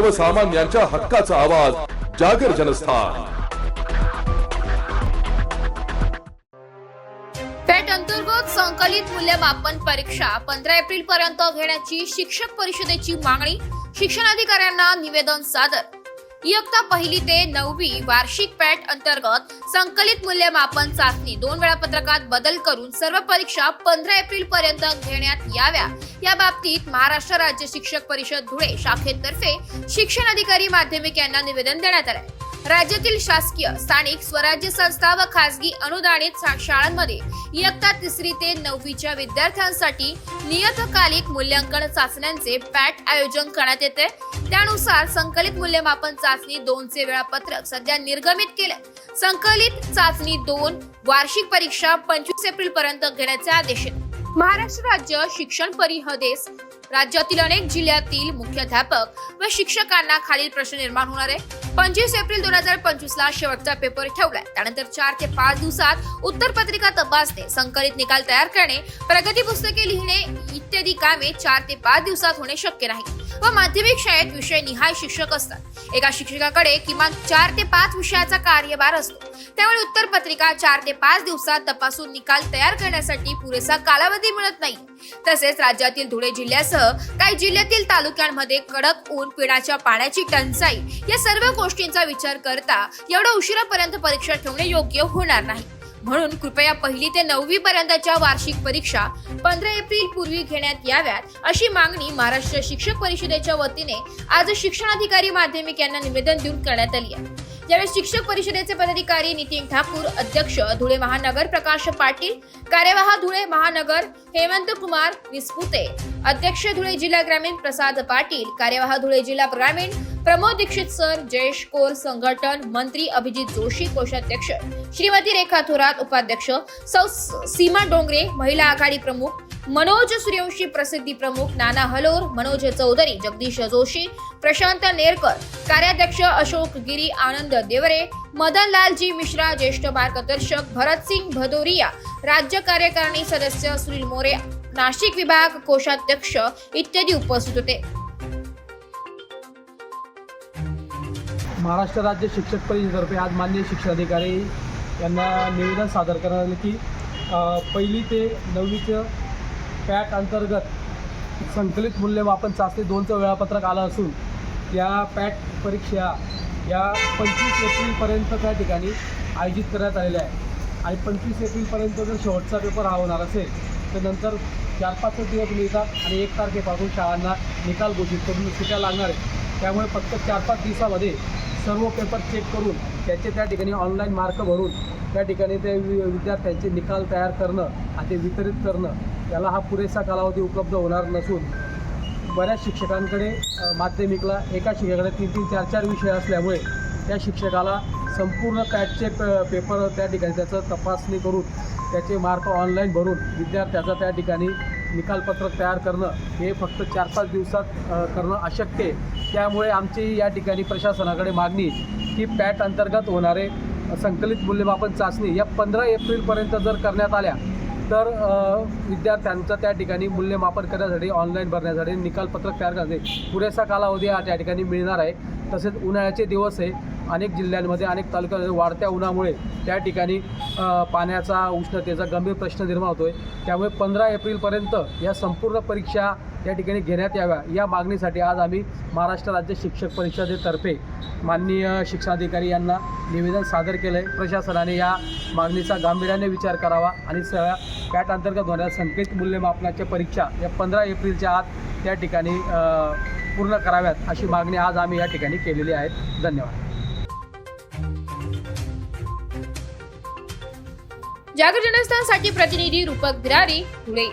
सर्वसामान्यांच्या हक्काचा आवाज जागर जनस्थान. पेट अंतर्गत संकलित मूल्यमापन परीक्षा पंधरा एप्रिल पर्यंत घेण्याची शिक्षक परिषदेची मागणी शिक्षणाधिकाऱ्यांना निवेदन सादर इयत्ता पहिली ते नववी वार्षिक पॅट अंतर्गत संकलित मूल्यमापन चाचणी दोन वेळापत्रकात बदल करून सर्व परीक्षा पंधरा एप्रिल पर्यंत घेण्यात याव्या. या बाबतीत महाराष्ट्र राज्य शिक्षक परिषद धुळे शाखेतर्फे शिक्षण अधिकारी माध्यमिक यांना निवेदन देण्यात आले राज्यातील शासकीय स्थानिक स्वराज्य संस्था व खासगी अनुदानित शा- शाळांमध्ये इयत्ता तिसरी ते नववीच्या विद्यार्थ्यांसाठी नियतकालिक मूल्यांकन चाचण्यांचे पॅट आयोजन करण्यात येते. त्यानुसार संकलित मूल्यमापन चाचणी दोनचे वेळापत्रक सध्या निर्गमित केले. संकलित चाचणी दोन वार्षिक परीक्षा पंचवीस एप्रिल पर्यंत घेण्याचे आदेश आहेत. महाराष्ट्र राज्य शिक्षण परिषदेस राज्यातील अनेक जिल्ह्यातील मुख्याध्यापक व शिक्षकांना खालील प्रश्न निर्माण होणार आहे. पंचवीस एप्रिल दोन हजार पंचवीस ला शेवटचा पेपर ठेवलाय. त्यानंतर चार ते पाच दिवसात उत्तर पत्रिका तपासणे संकलित निकाल तयार करणे प्रगती पुस्तके लिहिणे इत्यादी कामे चार ते पाच दिवसात होणे शक्य नाही. व माध्यमिक शाळेत विषय निहाय शिक्षक असतात. एका शिक्षकाकडे किमान चार ते पाच विषयाचा कार्यभार असतो. त्यामुळे उत्तरपत्रिका चार ते पाच दिवसात तपासून निकाल तयार करण्यासाठी पुरेसा कालावधी मिळत नाही. तसेच राज्यातील धुळे जिल्ह्यासह काही जिल्ह्यातील तालुक्यांमध्ये कडक ऊन पिण्याच्या पाण्याची टंचाई या सर्व गोष्टींचा विचार करता एवढ्या उशिरापर्यंत परीक्षा ठेवणे योग्य होणार नाही. म्हणून कृपया पहिली ते नववी पर्यंतच्या वार्षिक परीक्षा पंधरा एप्रिल पूर्वी घेण्यात याव्यात अशी मागणी महाराष्ट्र शिक्षक परिषदेच्या वतीने आज शिक्षणाधिकारी माध्यमिक यांना निवेदन देऊन करण्यात आली आहे. यावेळी शिक्षक परिषदेचे पदाधिकारी नितीन ठाकूर अध्यक्ष धुळे महानगर प्रकाश पाटील कार्यवाह धुळे महानगर हेमंत कुमार विस्पुते अध्यक्ष धुळे जिल्हा ग्रामीण प्रसाद पाटील कार्यवाह धुळे जिल्हा ग्रामीण प्रमोद दीक्षित सर जयेश कोर संघटन मंत्री अभिजित जोशी कोषाध्यक्ष श्रीमती रेखा थोरात उपाध्यक्ष सौ सीमा डोंगरे महिला आघाडी प्रमुख मनोज सूर्यवंशी प्रसिद्धी प्रमुख नाना हलोर मनोज चौधरी जगदीश जोशी प्रशांत नेरकर कार्याध्यक्ष अशोक गिरी आनंद देवरे मदन लालजी मिश्रा ज्येष्ठ मार्गदर्शक भरतसिंग भदोरिया राज्य कार्यकारिणी सदस्य सुनील मोरे नाशिक विभाग कोषाध्यक्ष इत्यादी उपस्थित होते. महाराष्ट्र राज्य शिक्षक परिषदेतर्फे आज मान्य शिक्षणाधिकारी यांना निवेदन सादर करण्यात आले की पहिली ते नववीचं पॅट अंतर्गत संकलित मूल्यमापन चाचणी दोनचं वेळापत्रक आलं असून या पॅट परीक्षा या पंचवीस एप्रिलपर्यंत त्या ठिकाणी आयोजित करण्यात आलेल्या आहे आणि पंचवीस एप्रिलपर्यंत जर शेवटचा पेपर हा होणार असेल तर नंतर चार पाच दिवस मिळतात आणि एक तारखेपासून शाळांना निकाल घोषित करून सुट्या लागणार आहेत. त्यामुळे फक्त चार पाच दिवसामध्ये सर्व पेपर चेक करून त्याचे त्या ठिकाणी ऑनलाईन मार्क भरून त्या ठिकाणी ते वि- विद्यार्थ्यांचे निकाल तयार करणं आणि ते वितरित करणं याला हा पुरेसा कालावधी उपलब्ध होणार नसून बऱ्याच शिक्षकांकडे माध्यमिकला एका शिक्षकाकडे तीन तीन चार चार विषय असल्यामुळे त्या शिक्षकाला संपूर्ण पॅटचे प पेपर त्या ठिकाणी त्याचं तपासणी करून त्याचे मार्क ऑनलाईन भरून विद्यार्थ्याचा त्या ठिकाणी निकालपत्रक तयार करणं हे फक्त चार पाच दिवसात करणं अशक्य आहे. त्यामुळे आमची या ठिकाणी प्रशासनाकडे मागणी की पॅट अंतर्गत होणारे संकलित मूल्यमापन चाचणी या पंधरा एप्रिलपर्यंत जर करण्यात आल्या तर विद्यार्थ्यांचं त्या ठिकाणी मूल्यमापन करण्यासाठी ऑनलाईन भरण्यासाठी निकालपत्रक तयार करण्यासाठी पुरेसा कालावधी हा त्या ठिकाणी मिळणार आहे. तसेच उन्हाळ्याचे दिवस आहे. अनेक जिल्ह्यांमध्ये अनेक तालुक्यामध्ये वाढत्या उन्हामुळे त्या ठिकाणी पाण्याचा उष्णतेचा गंभीर प्रश्न निर्माण होतो आहे त्यामुळे पंधरा एप्रिलपर्यंत या संपूर्ण परीक्षा त्या ठिकाणी घेण्यात याव्या या मागणीसाठी आज आम्ही महाराष्ट्र राज्य शिक्षक परिषदेतर्फे माननीय शिक्षणाधिकारी यांना निवेदन सादर केलं आहे प्रशासनाने या मागणीचा गांभीर्याने विचार करावा आणि सगळ्या पॅट अंतर्गत होणाऱ्या संकेत मूल्यमापनाच्या परीक्षा या पंधरा एप्रिलच्या आत त्या ठिकाणी पूर्ण कराव्यात अशी मागणी आज आम्ही या ठिकाणी केलेली आहे. धन्यवाद. जागर जनस्थानसाठी प्रतिनिधी रूपक बिरारी धुळे